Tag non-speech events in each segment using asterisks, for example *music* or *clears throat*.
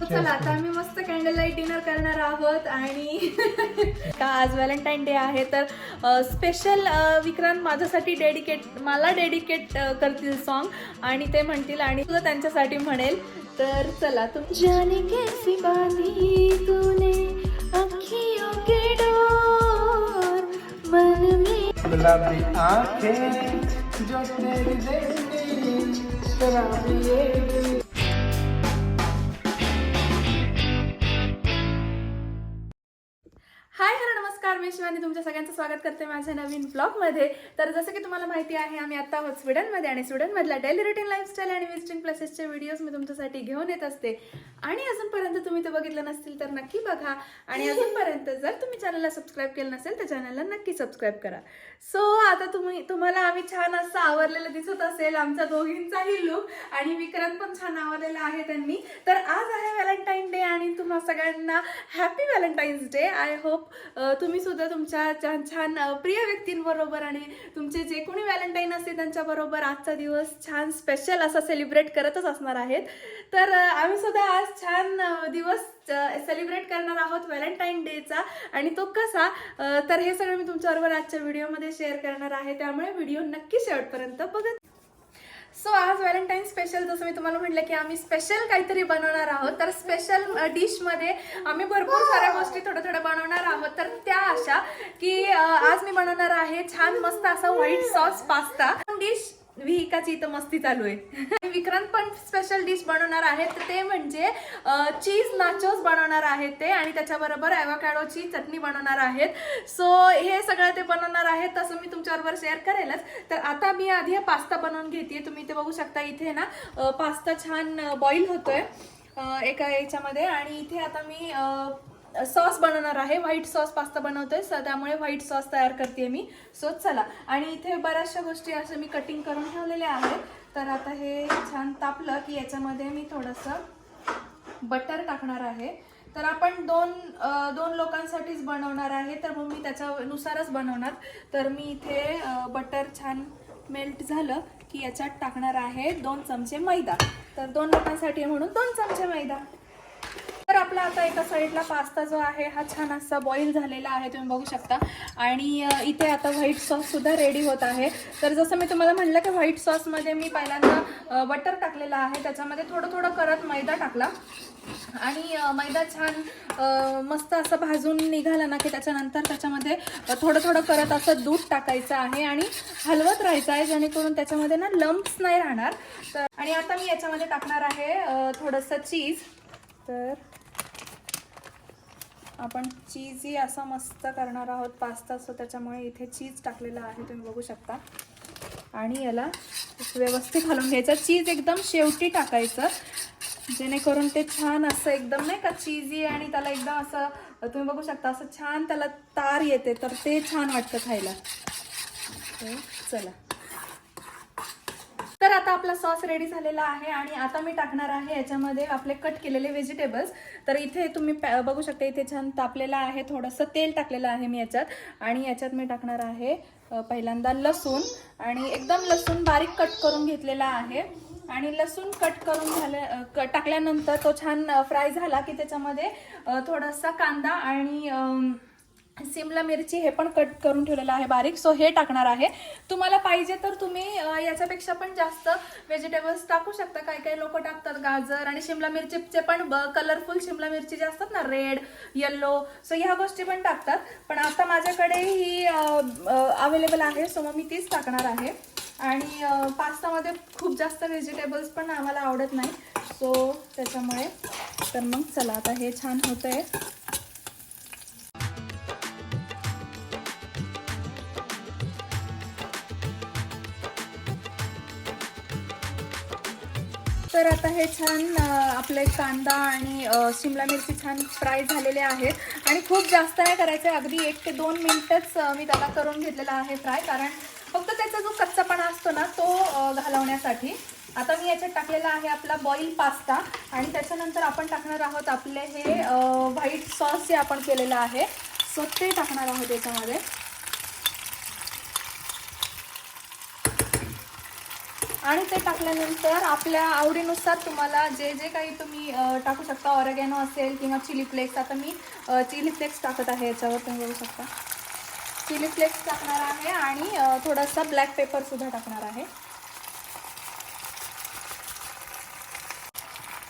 तर चला आता आम्ही मस्त कॅन्डल लाइट डिनर करणार आहोत आणि *laughs* का आज व्हॅलेंटाईन डे आहे तर स्पेशल विक्रांत माझ्यासाठी डेडिकेट मला डेडिकेट करतील सॉन्ग आणि ते म्हणतील आणि तुला त्यांच्यासाठी म्हणेल. तर चला तुम जाने कैसी बांधी तूने अखियों के डोर मन में गुलाबी आंखें जो तेरी देखती शराबी ये नमस्कार मी शिवानी तुमच्या सगळ्यांचं स्वागत करते माझ्या नवीन ब्लॉगमध्ये. तर जसं की तुम्हाला माहिती आहे आम्ही आता आहोत स्वीडनमध्ये आणि स्वीडनमधल्या डेली रुटीन लाईफस्टाईल आणि विजिटिंग प्लेसेसचे व्हिडिओज मी तुमच्यासाठी घेऊन येत असते. आणि अजूनपर्यंत तुम्ही ते बघितलं नसतील तर नक्की बघा. आणि अजूनपर्यंत जर तुम्ही चॅनलला सबस्क्राईब केलं नसेल तर चॅनलला नक्की सबस्क्राईब करा. सो आता तुम्ही तुम्हाला आम्ही छान असं आवरलेलं दिसत असेल आमच्या दोघींचाही लुक आणि विक्रांत पण छान आवरलेला आहे त्यांनी. तर आज आहे व्हॅलेंटाईन डे आणि तुम्हा सगळ्यांना happy Valentine's day I hope तुम्ही सुद्धा तुमच्या छान छान प्रिय व्यक्तींबरोबर आणि तुमचे जे कोणी व्हॅलेंटाईन असते त्यांच्याबरोबर आजचा दिवस छान स्पेशल असा सेलिब्रेट करतच असणार आहेत. तर आम्ही सुद्धा आज छान दिवस सेलिब्रेट करणार आहोत व्हॅलेंटाईन डेचा आणि तो कसा? तर हे सगळं मी तुमच्याबरोबर आजच्या व्हिडिओमध्ये शेअर करणार आहे. त्यामुळे व्हिडिओ नक्की शेवटपर्यंत बघत सो आज व्हॅलेंटाईन स्पेशल जसं मी तुम्हाला म्हटलं की आम्ही स्पेशल काहीतरी बनवणार आहोत. तर स्पेशल डिशमध्ये आम्ही भरपूर साऱ्या गोष्टी थोड्या थोड्या बनवणार आहोत. तर त्या अशा की आज मी बनवणार आहे छान मस्त असा व्हाईट सॉस पास्ता डिश विहिकाची इथं मस्ती चालू आहे. *laughs* विक्रांत पण स्पेशल डिश बनवणार आहेत. तर ते म्हणजे चीज नाचोस बनवणार आहेत ते आणि त्याच्याबरोबर ॲव्होकॅडोची चटणी बनवणार आहेत. सो हे सगळं ते बनवणार आहेत. तसं मी तुमच्याबरोबर शेअर करेलच. तर आता मी आधी हा पास्ता बनवून घेते तुम्ही इथे बघू शकता इथे ना पास्ता छान बॉईल होतोय एका याच्यामध्ये. आणि इथे आता मी सॉस बनवणार आहे. व्हाईट सॉस पास्ता बनवतोय. स- त्यामुळे व्हाईट सॉस तयार करते मी. सो चला. आणि इथे बऱ्याचशा गोष्टी असं मी कटिंग करून ठेवलेल्या आहेत. तर आता हे छान तापलं की याच्यामध्ये मी थोडंसं बटर टाकणार आहे. तर आपण दोन दोन लोकांसाठीच बनवणार आहे. तर मग मी त्याच्यानुसारच बनवणार. तर मी इथे बटर छान मेल्ट झालं की याच्यात टाकणार आहे दोन चमचे मैदा. तर दोन लोकांसाठी म्हणून दोन चमचे मैदा. आपला आता एका साईडला पास्ता जो आहे हा छान असा बॉईल झालेला आहे तुम्ही बघू शकता. आणि इथे आता व्हाईट सॉससुद्धा रेडी होत आहे. तर जसं मी तुम्हाला म्हणलं की व्हाईट सॉसमध्ये मी पहिल्यांदा बटर टाकलेलं आहे. त्याच्यामध्ये थोडं थोडं करत मैदा टाकला. आणि मैदा छान मस्त असं भाजून निघाला ना की त्याच्यानंतर त्याच्यामध्ये थोडं थोडं करत असं दूध टाकायचं आहे. आणि हलवत राहायचं आहे जेणेकरून त्याच्यामध्ये ना लम्प्स नाही राहणार. तर आणि आता मी याच्यामध्ये टाकणार आहे थोडंसं चीज तर आपण चीजही असं मस्त करणार आहोत पास्ता सो त्याच्यामुळे इथे चीज टाकलेलं आहे तुम्ही बघू शकता. आणि याला व्यवस्थित घालून घ्यायचं. चीज एकदम शेवटी टाकायचं जेणेकरून ते छान असं एकदम नाही का चीजी आणि त्याला एकदम असं तुम्ही बघू शकता असं छान त्याला तार येते तर ते छान वाटतं खायला. चला. तर आता आपला सॉस रेडी झालेला आहे आणि आता मी टाकणार आहे याच्यामध्ये आपले कट केलेले व्हेजिटेबल्स. तर इथे तुम्ही बघू शकता इथे छान तापलेलं आहे थोडंसं तेल टाकलेलं आहे मी याच्यात. आणि याच्यात मी टाकणार आहे पहिल्यांदा लसूण. आणि एकदम लसूण बारीक कट करून घेतलेला आहे. आणि लसूण कट करून झाल्या क- टाकल्यानंतर तो छान फ्राय झाला की त्याच्यामध्ये थोडासा कांदा आणि सिमला मिरची हे पण कट करून ठेवलेलं आहे बारीक. सो हे टाकणार आहे. तुम्हाला पाहिजे तर तुम्ही याच्यापेक्षा पण जास्त व्हेजिटेबल्स टाकू शकता. काही काही लोक टाकतात गाजर आणि शिमला मिरचीचे पण कलरफुल शिमला मिरची जे असतात ना रेड येल्लो सो ह्या गोष्टी पण टाकतात. पण आता माझ्याकडे ही अवेलेबल आहे. सो मग मी तीच टाकणार आहे. आणि पास्तामध्ये खूप जास्त व्हेजिटेबल्स पण आम्हाला आवडत नाही. सो त्याच्यामुळे तर मग चला आता हे छान होतं आहे आता हे छान आपले कांदा आणि शिमला मिरची छान फ्राय झालेले आहेत. आणि खूप जास्त नाही करायचं अगदी एक ते दोन मिनटंच मी त्याला करून घेतलेला आहे फ्राय. कारण फक्त त्याचा जो कच्चापणा असतो ना तो घालवण्यासाठी. आता मी याच्यात टाकलेला आहे आपला बॉईल पास्ता आणि त्याच्यानंतर आपण टाकणार आहोत आपले हे व्हाईट सॉस जे आपण केलेलं आहे. सो ते टाकणार आहोत याच्यामध्ये. आणि ते टाकल्यानंतर आपल्या आवडीनुसार तुम्हाला जे जे काही तुम्ही टाकू शकता ऑरेगॅनो असेल किंवा चिली फ्लेक्स आता मी चिली फ्लेक्स टाकत आहे याच्यावर तुम्ही बघू शकता. चिली फ्लेक्स टाकणार आहे आणि थोडासा ब्लॅक पेपरसुद्धा टाकणार आहे.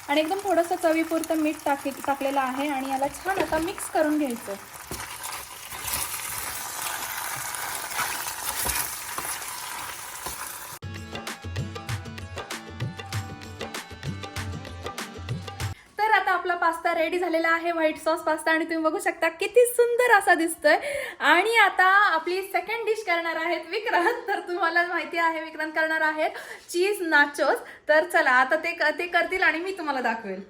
आणि एकदम थोडंसं चवीपुरतं मीठ टाकी टाकलेलं आहे आणि याला छान आता मिक्स करून घ्यायचं रेडी झालेला आहे व्हाईट सॉस पास्ता आणि तुम्ही बघू शकता किती सुंदर असा दिसतोय. आणि आता आपली सेकंड डिश करणार आहेत विक्रांत. तर तुम्हाला माहिती आहे विक्रांत करणार आहेत चीज नाचोस तर चला आता ते ते करतील आणि मी तुम्हाला दाखवेल.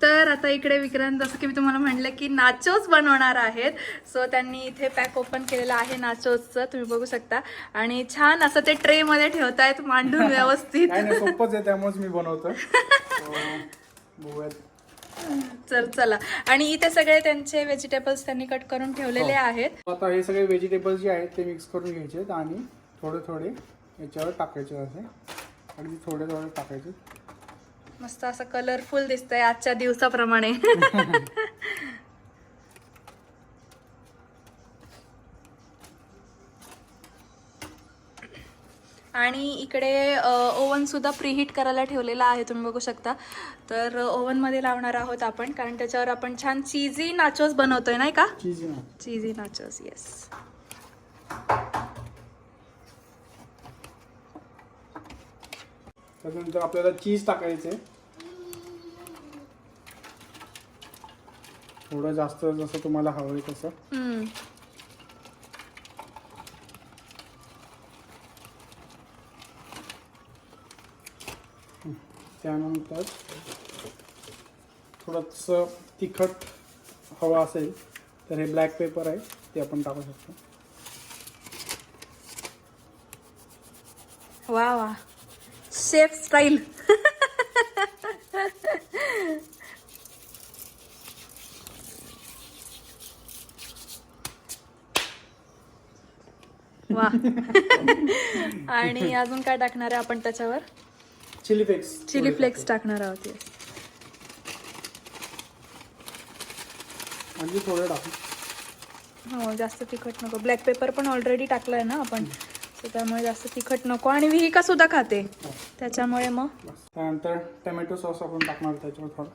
तर आता इकडे विक्रांत जसं की मी तुम्हाला म्हणलं की नाचोस बनवणार आहेत. सो त्यांनी इथे पॅक ओपन केलेलं आहे नाचोसचं तुम्ही बघू शकता. आणि छान असं ते ट्रेमध्ये ठेवतायत मांडून *laughs* व्यवस्थित. त्यामुळेच मी बनवतो *laughs* चल चला. आणि इथे सगळे त्यांचे व्हेजिटेबल्स त्यांनी कट करून ठेवलेले आहेत. आता हे सगळे व्हेजिटेबल्स जे आहेत ते मिक्स करून घ्यायचे आणि थोडे थोडे याच्यावर टाकायचे असे. अगदी थोडे थोडे टाकायचे. मस्त असं कलरफुल दिसतंय आजच्या दिवसाप्रमाणे. *laughs* आणि इकडे ओव्हन सुद्धा प्रीहीट करायला ठेवलेला आहे तुम्ही बघू शकता. तर ओव्हनमध्ये लावणार आहोत आपण कारण त्याच्यावर आपण छान चीजी नाचोस बनवतोय नाही का? चीज नाचोस. येस त्याच्यानंतर आपल्याला चीज टाकायचं. आहे थोडं जास्त जसं तुम्हाला हवं आहे तसं हम्म त्यानंतर थोडंसं तिखट हवं असेल तर हे ब्लॅक पेपर आहे ते आपण टाकू शकतो. वा वा. शेफ स्टाईल वा. *laughs* आणि अजून काय टाकणार आहे आपण त्याच्यावर? चिली फ्लेक्स चिली फ्लेक्स टाकणार आहोत. म्हणजे थोडं टाकू. हो जास्त तिखट नको. ब्लॅक पेपर पण ऑलरेडी टाकलाय ना आपण. त्यामुळे जास्त तिखट नको. आणि विहिका सुद्धा खाते. त्याच्यामुळे मग? त्यानंतर टमॅटो सॉस आपण टाकणार त्याच्यावर थोडं.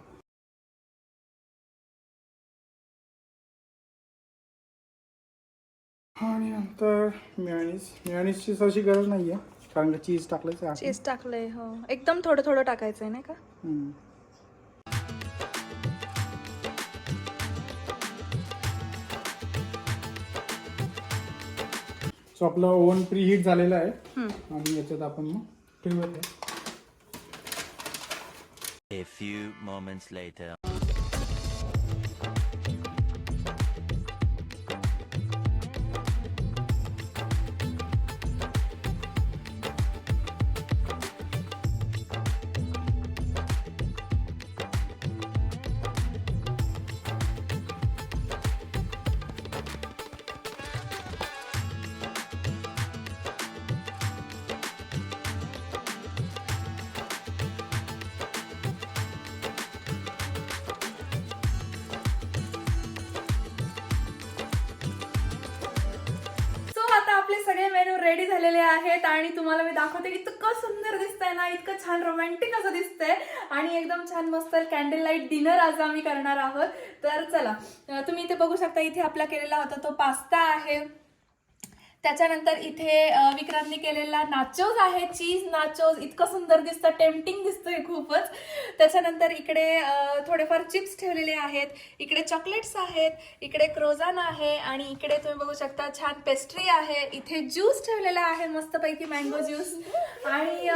आणि नंतर मिळणीस मिळणीसची अशी गरज नाही आहे कारण का चीज आहे आपण. चीज टाकलंय हो एकदम थोडं थोडं टाकायचंय नाही का हम्म. सो आपलं ओव्हन प्री हीट झालेलं आहे हम्म. आणि याच्यात आपण मग ठेवूयात हे. A few moments later. आणि तुम्हाला मी दाखवते इतकं सुंदर दिसतंय ना इतकं छान रोमॅन्टिक असं दिसतंय. आणि एकदम छान मस्त कॅन्डल लाइट डिनर आज आम्ही करणार आहोत. तर चला तुम्ही इथे बघू शकता इथे आपला केलेला होता तो पास्ता आहे. त्याच्यानंतर इथे अं, विक्रांतने केलेला नाचोज आहे. चीज नाचोज इतकं सुंदर दिसतं. टेम्पटिंग दिसतंय खूपच. त्याच्यानंतर इकडे थोडेफार चिप्स ठेवलेले आहेत. इकडे चॉकलेट्स आहेत. इकडे क्रोझान आहे. आणि इकडे तुम्ही बघू शकता छान पेस्ट्री आहे. इथे ज्यूस ठेवलेला आहे. मस्तपैकी मँगो ज्यूस आणि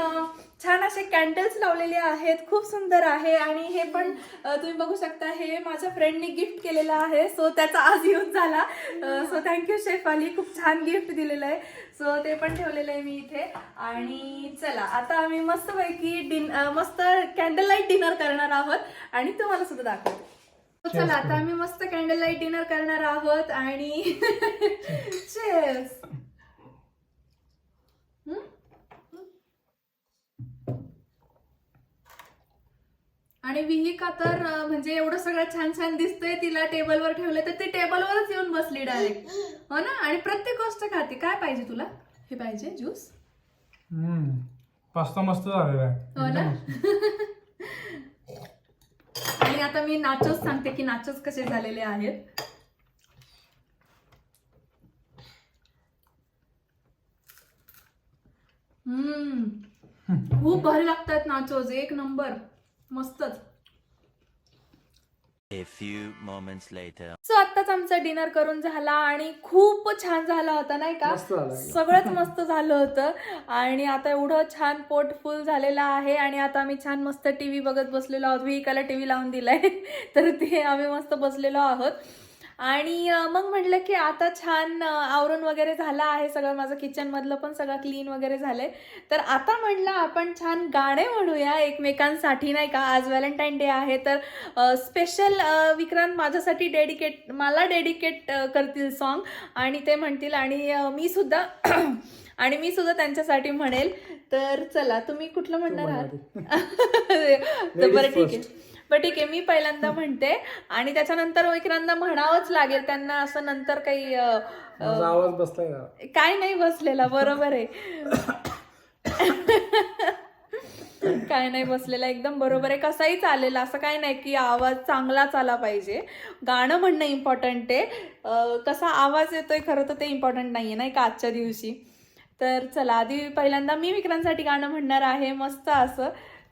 छान असे कॅन्डल्स लावलेले आहेत खूप सुंदर आहे. आणि हे पण तुम्ही बघू शकता हे माझ्या फ्रेंडनी गिफ्ट केलेलं आहे. सो त्याचा आज यूज झाला. सो थँक्यू शेफ अली खूप छान गिफ्ट दिलेलं आहे. सो ते पण ठेवलेलं आहे मी इथे. आणि चला आता आम्ही मस्तपैकी डिन मस्त कॅन्डल लाइट डिनर करणार आहोत. आणि तुम्हाला सुद्धा दाखवते. चला आता आम्ही मस्त कॅन्डल लाइट डिनर करणार आहोत. आणि *laughs* Cheers. आणि विहिका तर म्हणजे एवढं सगळं छान छान दिसतंय तिला टेबलवर ठेवलं तर ती टेबलवरच येऊन बसली डायरेक्ट हो ना? आणि प्रत्येक गोष्ट खाते. काय पाहिजे तुला? हे पाहिजे ज्यूस? हम्म. पास्ता मस्त झालेला हो ना. *laughs* आणि आता मी नाचोच सांगते की नाचोच कसे झालेले आहेत. हम्म. *laughs* खूप भारी लागतात नाचोज एक नंबर. मस्तच. A few moments later. So आत्ताच आमचा डिनर करून झाला आणि खूप छान झाला होता नाही का? मस्त झाला. एकदम. सगळंच मस्त झालं होतं. आणि आता एवढं छान पोट फुल झालेलं आहे आणि आता आम्ही छान मस्त टी व्ही बघत बसलेलो आहोत. विहिकाला टी व्ही लावून दिलाय. *laughs* तर ते आम्ही मस्त बसलेलो आहोत. आणि मग म्हटलं की आता छान आवरून वगैरे झालं आहे सगळं. माझं किचनमधलं पण सगळं क्लीन वगैरे झालंय. तर आता म्हटलं आपण छान गाणे म्हणूया एकमेकांसाठी नाही का? आज व्हॅलेंटाईन डे आहे तर स्पेशल विक्रांत माझ्यासाठी डेडिकेट मला डेडिकेट करतील सॉन्ग आणि ते म्हणतील आणि मी सुद्धा *clears throat* आणि मी सुद्धा त्यांच्यासाठी म्हणेल. तर चला तुम्ही कुठलं म्हणणार आहात? *laughs* तर बरं ठीक आहे. बरं ठीक आहे मी पहिल्यांदा म्हणते. आणि त्याच्यानंतर विक्रांतला म्हणावंच लागेल त्यांना असं नंतर काही माझा आवाज बसलाय का काय नाही बसलेला बरोबर आहे. काय नाही बसलेला एकदम बरोबर आहे. कसाही चालेल असं काय नाही की आवाज चांगलाच आला पाहिजे. गाणं म्हणणं इम्पॉर्टंट आहे. कसा आवाज येतोय खरं तर ते इम्पॉर्टंट नाहीये नाही का आजच्या दिवशी. तर चला आधी पहिल्यांदा मी विक्रांतसाठी गाणं म्हणणार आहे. मस्त असं.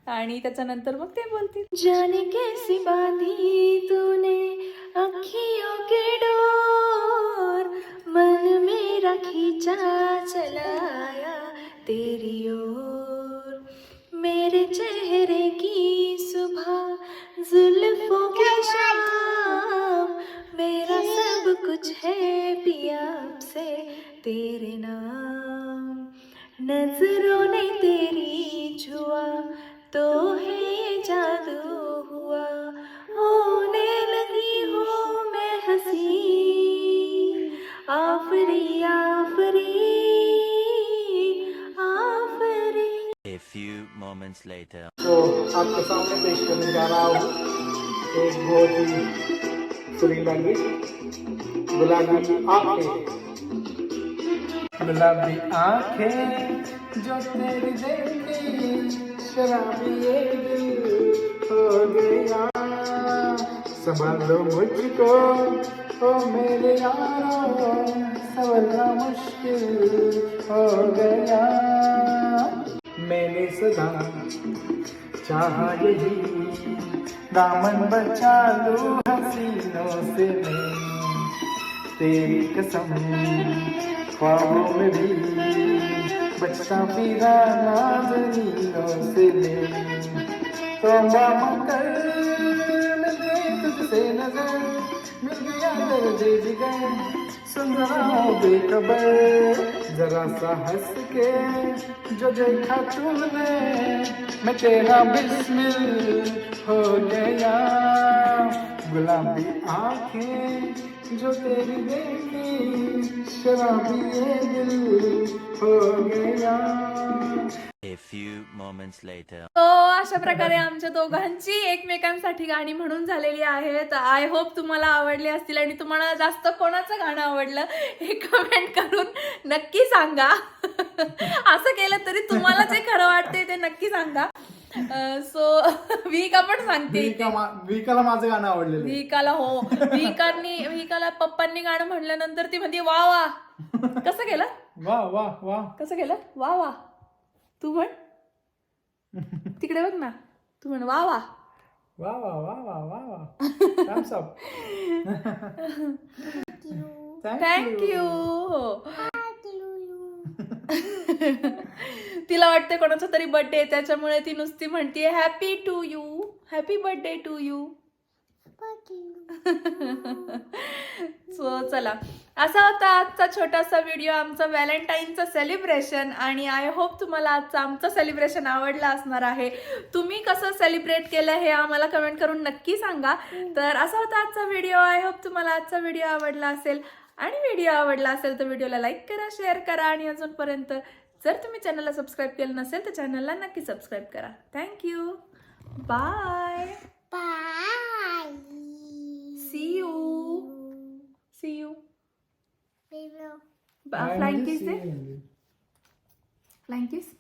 आणि त्याच्यानंतर मग ते बोलतील. जाने कैसी बांधी तूने अखियों के डोर मन मेरा खींचा चला आया तेरी ओर। मेरे चेहरे की सुबह जुल्फों के शाम मेरा सब कुछ है पिया से तेरे नाम। नजरों ने तेरी छुआ तो है ये जादू हुआ। होने लगी हूँ मैं हंसी। आफरी आफरी आफरी। A few moments later. तो आपके सामने पेश करने जा रहा हूँ एक बहुत ही सुरीला गीत। गुलाबी आंखें। गुलाबी आंखें जो तेरी देखी शराबी ये दिल हो गया संभाल लो मुझको ओ मेरे यारो संभलना मुश्किल हो गया मैंने सदा चाहा यही दामन बचा लो हसीनों से मैं तेरी कसम ख्वाबों में भी बचता फिरा नाजनीनों से मैं तो मामा कर मिल गई तुझसे नजर। मिल गया दर्द जिगर सुन रहा बेखबर। जरा सा हंस के जो देखा तूने मैं तेरा बिस्मिल हो गया। गुलाबी आंखें जो तेरी बेटी शराबी दिल हो गया A few moments later. तो अशा प्रकारे आमच्या दोघांची एकमेकांसाठी गाणी म्हणून झालेली आहेत. आय होप तुम्हाला आवडली असतील आणि तुम्हाला जास्त कोणाचं गाणं आवडलं हे कमेंट करून नक्की सांगा. *laughs* असं केलं तरी तुम्हाला जे खरं वाटते ते नक्की सांगा. सो *laughs* विका पण सांगते. विकाला माझं गाणं आवडलेलं आहे. विकाला हो. विकांनी विकाला पप्पांनी गाणं म्हणल्यानंतर ती म्हणते वा वा. कसं केलं? वा वा वा. कसं केलं? वा वा. तू म्हण. तिकडे बघ ना. तू म्हण वा वा. वा वा वा वा वा वा. Up. Thank थँक्यू *laughs* तिला वाटते कोणाचा तरी बर्थडे त्याच्यामुळे ती नुसती म्हणते happy to you happy birthday to you so चला. असा होता आजचा छोटासा व्हिडिओ आमचा व्हॅलेंटाईनचं सेलिब्रेशन आणि आय होप तुम्हाला आजचं आमचं सेलिब्रेशन आवडलं असणार आहे. तुम्ही कसं सेलिब्रेट केलं हे आम्हाला कमेंट करून नक्की सांगा. तर असा होता आजचा व्हिडिओ आय होप तुम्हाला आजचा व्हिडिओ आवडला असेल. आणि व्हिडिओ आवडला असेल तर व्हिडिओला लाईक करा शेअर करा आणि अजूनपर्यंत जर तुम्ही चॅनलला सबस्क्राईब केलं नसेल तर चॅनलला नक्की सबस्क्राईब करा. Thank you bye bye see you see you flying kiss they flying kiss